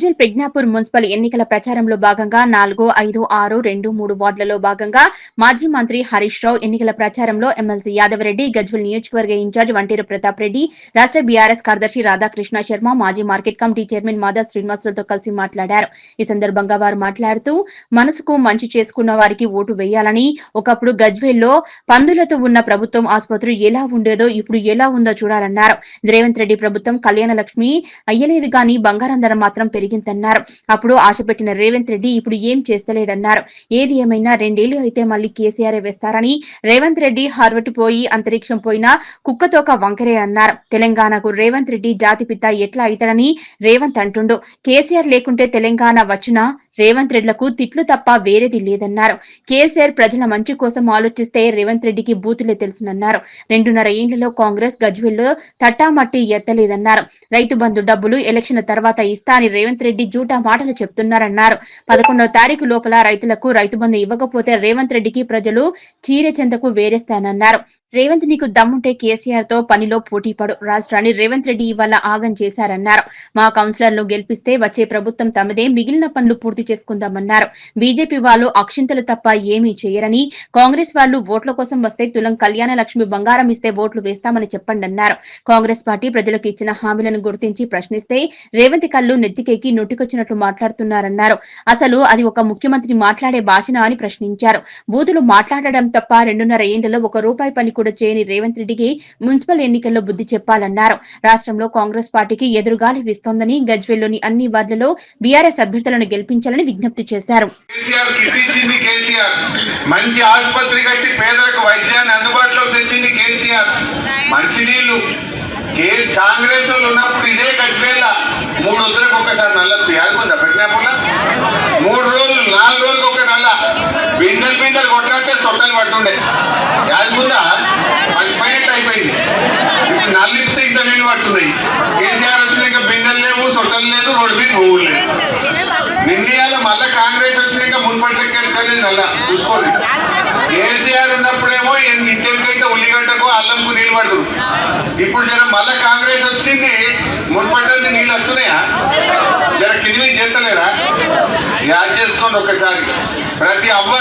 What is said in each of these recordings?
Gajwel Pragnapur municipal ఎన్నికల ప్రచారంలో భాగంగా నాలుగు ఐదు ఆరు రెండు మూడు వార్డులలో భాగంగా మాజీ మంత్రి హరీష్ రావు ఎన్నికల ప్రచారంలో ఎమ్మెల్సీ యాదవరెడ్డి గజ్వల్ నియోజకవర్గ ఇన్ఛార్జ్ వంటేరు ప్రతాప్ రెడ్డి రాష్ట్ర బీఆర్ఎస్ కార్యదర్శి రాధాకృష్ణ శర్మ మాజీ మార్కెట్ కమిటీ చైర్మన్ మాదా శ్రీనివాసులతో కలిసి మాట్లాడారు. ఈ సందర్భంగా వారు మాట్లాడుతూ మనసుకు మంచి చేసుకున్న వారికి ఓటు వేయాలని ఒకప్పుడు గజ్వేల్లో పందులతో ఉన్న ప్రభుత్వం ఆసుపత్రి ఎలా ఉండేదో ఇప్పుడు ఎలా ఉందో చూడాలన్నారు. రేవంత్ రెడ్డి ప్రభుత్వం కళ్యాణ లక్ష్మి అయ్యలేదు గాని బంగారం ధర మాత్రం అన్నారు అప్పుడు ఆశ పెట్టిన రేవంత్ రెడ్డి ఇప్పుడు ఏం చేస్తలేడన్నారు. ఏది ఏమైనా రెండేళ్ళు అయితే మళ్ళీ కేసీఆర్ వేస్తారని రేవంత్ రెడ్డి హార్వర్డ్ పోయి అంతరిక్షం పోయినా కుక్కతోక వంకరే అన్నారు. తెలంగాణకు రేవంత్ రెడ్డి జాతిపిత ఎట్లా అవుతాడని రేవంత్ అంటుండు. కేసీఆర్ లేకుంటే తెలంగాణ వచ్చినా రేవంత్ రెడ్లకు తిట్లు తప్ప వేరేది లేదన్నారు. కేసీఆర్ ప్రజల మంచి కోసం ఆలోచిస్తే రేవంత్ రెడ్డికి బూతులే తెలుసునన్నారు. రెండున్నర ఏండ్లలో కాంగ్రెస్ గజ్వెల్లో తట్టామట్టి ఎత్తలేదన్నారు. రైతు బంధు డబ్బులు ఎలక్షన్ తర్వాత ఇస్తా అని రేవంత్ రెడ్డి జూటా మాటలు చెప్తున్నారన్నారు. పదకొండవ తారీఖు లోపల రైతులకు రైతు బంధు ఇవ్వకపోతే రేవంత్ రెడ్డికి ప్రజలు చీరె చెంతకు వేరేస్తానన్నారు. రేవంత్ నీకు దమ్ముంటే కేసీఆర్తో పనిలో పోటీ పడు. రాష్ట్రాన్ని రేవంత్ రెడ్డి ఇవాళ ఆగం చేశారన్నారు. మా కౌన్సిలర్లు గెలిపిస్తే వచ్చే ప్రభుత్వం తమదే. మిగిలిన పనులు పూర్తి చేసుకుందామన్నారు. బీజేపీ వాళ్ళు అక్షింతలు తప్ప ఏమీ చేయరని కాంగ్రెస్ వాళ్ళు ఓట్ల కోసం వస్తే తులం కళ్యాణ లక్ష్మి బంగారం ఇస్తే ఓట్లు వేస్తామని చెప్పండి అన్నారు. కాంగ్రెస్ పార్టీ ప్రజలకు ఇచ్చిన హామీలను గుర్తించి ప్రశ్నిస్తే రేవంత్ కళ్ళు నెత్తికెక్కి నొట్టికొచ్చినట్లు మాట్లాడుతున్నారన్నారు. అసలు అది ఒక ముఖ్యమంత్రి మాట్లాడే భాషన అని ప్రశ్నించారు. బూతులు మాట్లాడడం తప్ప రెండున్నర ఏండ్లలో ఒక రూపాయి పని కూడా చేయని రేవంత్ రెడ్డికి మున్సిపల్ ఎన్నికల్లో బుద్ధి చెప్పాలన్నారు. రాష్ట్రంలో కాంగ్రెస్ పార్టీకి ఎదురుగాలి వీస్తోందని గజ్వెల్లోని అన్ని వార్డులలో బీఆర్ఎస్ అభ్యర్థులను గెలిపించాలని విజ్ఞప్తి చేశారు. కేసీఆర్ మంచి ఆసుపత్రి కట్టి పేదలకు వైద్యాన్ని అందుబాటులోకి తెచ్చింది కేసీఆర్. మంచి నీళ్ళు కాంగ్రెస్ వాళ్ళు ఉన్నప్పుడు ఇదే గజ్వేల. మూడు వందలకు ఒకసారి నల్లొచ్చు యాదుకుందా పెట్టినప్పుడు మూడు రోజులు నాలుగు రోజులకు ఒక నల్ల. బిందెలు బిందెలు కొట్లాడితే సొట్టలు పడుతుండే. యాదకుందా మర్చిపోయినట్టు అయిపోయింది ఇప్పుడు నల్లిపితే ఇంత నీళ్ళు పడుతున్నాయి కేసీఆర్ వచ్చినాక బిందెలు లేవు సొట్టలు లేదు రోడ్డు మీద పువ్వులు లేవు ఇండియాలో మళ్ళా కాంగ్రెస్ వచ్చినాక మున్పట్లకి అలా చూసుకోలేదు కేసీఆర్ ఉన్నప్పుడేమో ఇంటికైతే ఉల్లిగడ్డకు అల్లంకు నీళ్ళు పడదు ఇప్పుడు జర మళ్ళా కాంగ్రెస్ వచ్చింది మున్పడ్డది నీళ్ళు వస్తున్నాయా? జర కింది చేస్తలేరా? యాద్ చేసుకోండి ఒక్కసారి. ప్రతి అవ్వ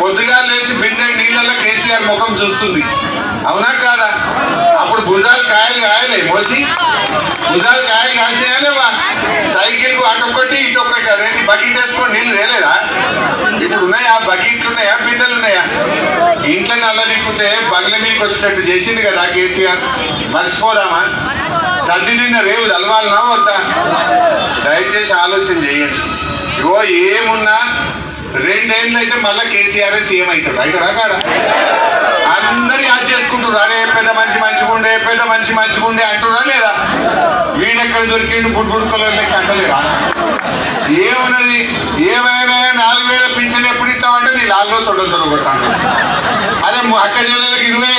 పొద్దుగా లేచి బిందె నీళ్ళల్లో కేసీఆర్ ముఖం చూస్తుంది. అవునా కాదా? అప్పుడు భుజాలు కాయలు కాయలే మోసి. భుజాలు కాయలు కాసినాయలేవా సైకిల్కు అటొక్కటి ఇటొక్కటి అదేంటి బకెట్ వేసుకొని నీళ్ళు తేలేదా? ఇప్పుడు ఉన్నాయా? బకెట్లు ఉన్నాయా? బిడ్డలు ఉన్నాయా? ఇంట్లో నల్ల దిక్కుతే బంగ్ల మీదకి వచ్చినట్టు చేసింది కదా కేసీఆర్. మర్చిపోదామా? సర్ది నిన్న రేవు తలవాలనా వద్దా? దయచేసి ఆలోచన చేయండి. ఇగో ఏమున్నా రెండేళ్ళు అయితే మళ్ళీ కేసీఆర్ సీఎం అవుతాడు అవుతాడా కాడా? అందరు యాద్ చేసుకుంటున్నారు అరే పెద్ద మనిషి మంచిగుండే పెద్ద మనిషి మంచిగుండే అంటున్నా లేదా? వీడెక్కడ దొరికిండు? గుడ్ గుడ్ కలర్ లెక్క అంటలేరా ఏమున్నది? ఏమైనా ತೊಡಲ್ಸಲು ಗೊತ್ತಾಗ ಅದೇ ಹಕ್ಕ ಜನರಿಗೆ ಇರುವೆ